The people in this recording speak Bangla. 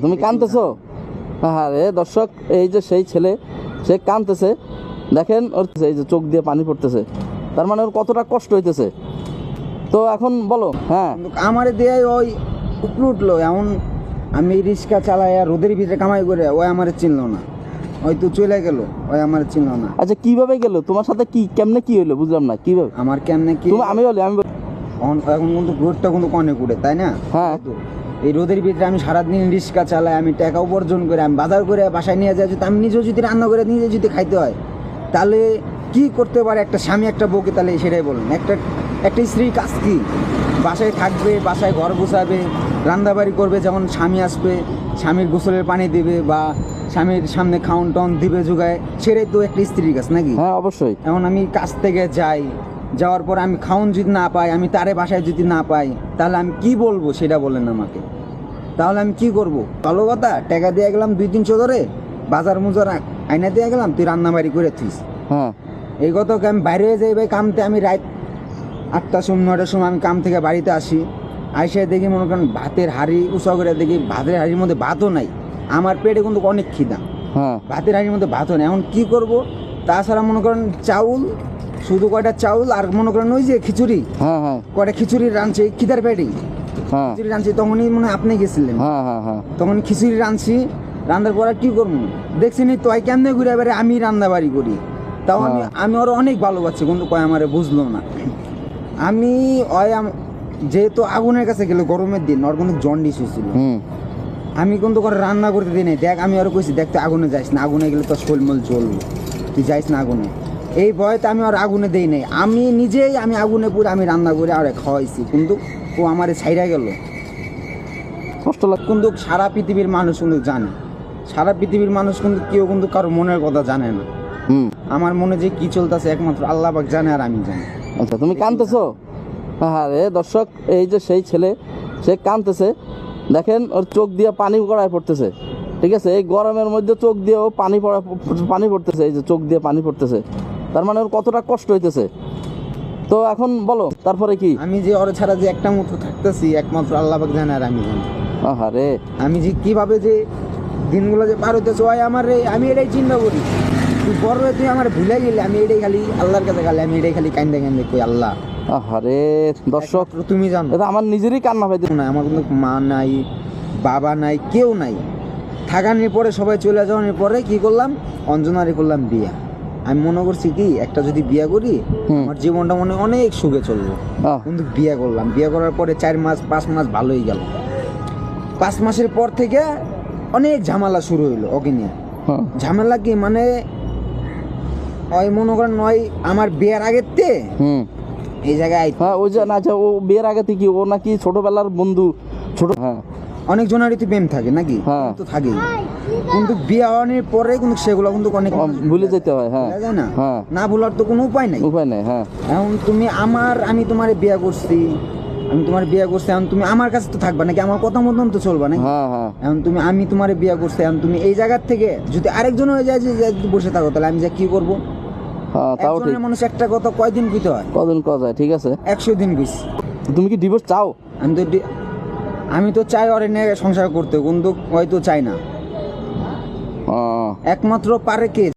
তুমি কানতেছো? হ্যাঁ রে দর্শক এই যে সেই ছেলে সে কানতেছে। দেখেন ওর এই যে চোখ দিয়ে পানি পড়তেছে। তার মানে ওর কতটা কষ্ট হইতেছে। তো এখন বলো হ্যাঁ। আমার দিয়ে ওই উপরে উঠল এমন আমি রিক্সা চালাই আর রোদের ভিতরে কামাই করে ওই আমার চিনলো না। ওই তো চলে গেল ওই আমার চিনলো না। আচ্ছা কীভাবে গেল? তোমার সাথে কি কেমনে কি হইল? বুঝলাম না কীভাবে? আমার কেমনে কি আমি বলি আমি এখন কিন্তু রোদটা কিন্তু কনে কুড়ে তাই না? হ্যাঁ। এই রোদের ভিতরে আমি সারাদিন রিক্সা চালাই আমি টাকা উপার্জন করে আমি বাজার করে বাসায় নিয়ে যাই যদি আমি নিজেও যদি রান্না করে নিজে যদি খাইতে হয় তাহলে কি করতে পারে একটা স্বামী একটা বউকে তাহলে সেটাই বলেন। একটা একটা স্ত্রী কাজ কি? বাসায় থাকবে বাসায় ঘর বসাবে রান্নাবাড়ি করবে যেমন স্বামী আসবে স্বামীর গোসলের পানি দেবে বা স্বামীর সামনে খাউন টাউন দিবে যোগায় সেটাই তো একটা স্ত্রীর কাজ নাকি? হ্যাঁ অবশ্যই। এখন আমি কাজ থেকে যাই যাওয়ার পর আমি খাউন যদি না পাই আমি তারে বাসায় যদি না পাই তাহলে আমি কি বলব সেটা বলেন আমাকে। তাহলে আমি কি করব? ভালো কথা টাকা দিয়ে গেলাম দুই তিনশো ধরে বাজার মুজার আইনা দিয়ে গেলাম তুই রান্নাবাড়ি করে থিস। হ্যাঁ। এই গত আমি বাইরে হয়ে যাই ভাই কামতে আমি রাত আটটার সময় নয়টার সময় আমি কাম থেকে বাড়িতে আসি। আইসে দেখি মনে করেন ভাতের হাড়ি উঁচা করে দেখি ভাতের হাড়ির মধ্যে ভাতও নাই। আমার পেটে কিন্তু অনেক খিদা। হ্যাঁ। ভাতের হাঁড়ির মধ্যে ভাতও নেই। এখন কি করব? তাছাড়া মনে করেন চাউল শুধু কয়টা চাউল আর মনে করেন ওই যে খিচুড়ি। হ্যাঁ হ্যাঁ। কয়টা খিচুড়ি রাঁধছে খিদার পেটেই। খিচুড়ি রাঁধছি তখনই মনে হয় আপনি গেছিলেন। হ্যাঁ হ্যাঁ হ্যাঁ। তখন খিচুড়ি রাঁধছি রান্নার পর কি করব? দেখছি নি তো কেমনে ঘুরে বেড়ে আমি রান্না বাড়ি করি। তাও আমি হ্যাঁ। আমি ওর অনেক ভালোবাসি কিন্তু কয় আমারে বুঝলো না। আমি ওই যেহেতু আগুনের কাছে গেল গরমের দিন ওর কিন্তু জন্ডিস হয়েছিল আমি কিন্তু করে রান্না করতে দিই নাই। দেখ আমি আরও কইছি দেখ তুই আগুনে যাইস না। আগুনে গেলে তোর শোলমল জ্বলবে। তুই যাইস না আগুনে। এই ভয়তে আমি আর আগুনে দেই নাই। আমি নিজেই আমি আগুনে পুরে আমি রান্না করে আর খাওয়াইছি। কিন্তু ও আমারে ছাইরা গেল। কষ্ট লাগ কিন্তু সারা পৃথিবীর মানুষ কিন্তু জানে। সারা পৃথিবীর মানুষ কিন্তু কেউ কিন্তু কারও মনের কথা জানে না। আমার মনে যে কি চলতেছে একমাত্র আল্লাহ পাক জানে আর আমি জানি। আচ্ছা তুমি কানতেছো হ্যাঁ রে দর্শক এই যে সেই ছেলে সে কানতেছে দেখেন ওর চোখ দিয়ে পানি গড়ায় পড়তেছে। ঠিক আছে? এই গরমের মধ্যে চোখ দিয়েও পানি পড়া পানি পড়তেছে এই যে চোখ দিয়ে পানি পড়তেছে। তার মানে ওর কতটা কষ্ট হইতেছে? তো এখন বলো তারপরে কি? আমি যে ওর ছাড়া যে একটা মুঠো থাকতেছি একমাত্র আল্লাহ পাক জানে আর আমি জানি। আহা রে আমি যে কীভাবে যে দিনগুলো যে পার হইতেছে ওই আমার রে আমি এটাই চিন্তা করি। তুই বড় তুই আমার ভুলে গেলে আমি এটাই খালি আল্লাহর কাছে খালি আমি এটাই খালি কান্দে কান্দে কই আল্লাহ। আহা রে দর্শক তুমি জানো। এটা আমার নিজেরই কান্না পাইতে না আমার কিন্তু মা নাই বাবা নাই কেউ নাই। থাকানোর পরে সবাই চলে যাওয়ার পরে কি করলাম? অঞ্জনারে করলাম বিয়া। আমি মনে করছি কি একটা যদি বিয়া করি আমার জীবনটা মনে অনেক সুখে চলবে। কিন্তু বিয়ে করলাম। বিয়ে করার পরে চার মাস পাঁচ মাস ভালোই গেল। পাঁচ মাসের পর থেকে অনেক ঝামেলা শুরু হইল ওকে নিয়ে। হ্যাঁ, ঝামেলা কি মানে ওই মনে করেন ওই আমার বিয়ের আগের তে এই জায়গায় হ্যাঁ ওই যে না আচ্ছা ও বিয়ের আগে থেকে ও নাকি ছোটবেলার বন্ধু ছোট হ্যাঁ। অনেক জনেরই তো প্রেম থাকে নাকি? হ্যাঁ। তো থাকেই। কিন্তু বিয়ে হওয়ার পরে কিন্তু সেগুলো কিন্তু অনেক ভুলে যেতে হয় হ্যাঁ। না? হ্যাঁ। না ভুলার তো কোনো উপায় নাই। উপায় নেই হ্যাঁ। এখন তুমি আমার আমি তোমার বিয়ে করছি আমি তোমার বিয়ে করছি এখন তুমি আমার কাছে তো থাকবা নাকি? আমার কথা মতন তো চলবা নাকি? হ্যাঁ হ্যাঁ। এখন তুমি আমি তোমার বিয়ে করছি এখন তুমি এই জায়গার থেকে যদি আরেকজন হয়ে যায় যে বসে থাকো তাহলে আমি যা কি করব? হ্যাঁ তাও ঠিক। মানুষ একটা কথা কয়দিন কইতে হয়? কদিন করা যায় ঠিক আছে। একশো দিন কইছি। তুমি কি ডিভোর্স চাও? আমি তো আমি তো চাই অরে সংসার করতে কিন্তু হয়তো চাই না। একমাত্র পারে কে?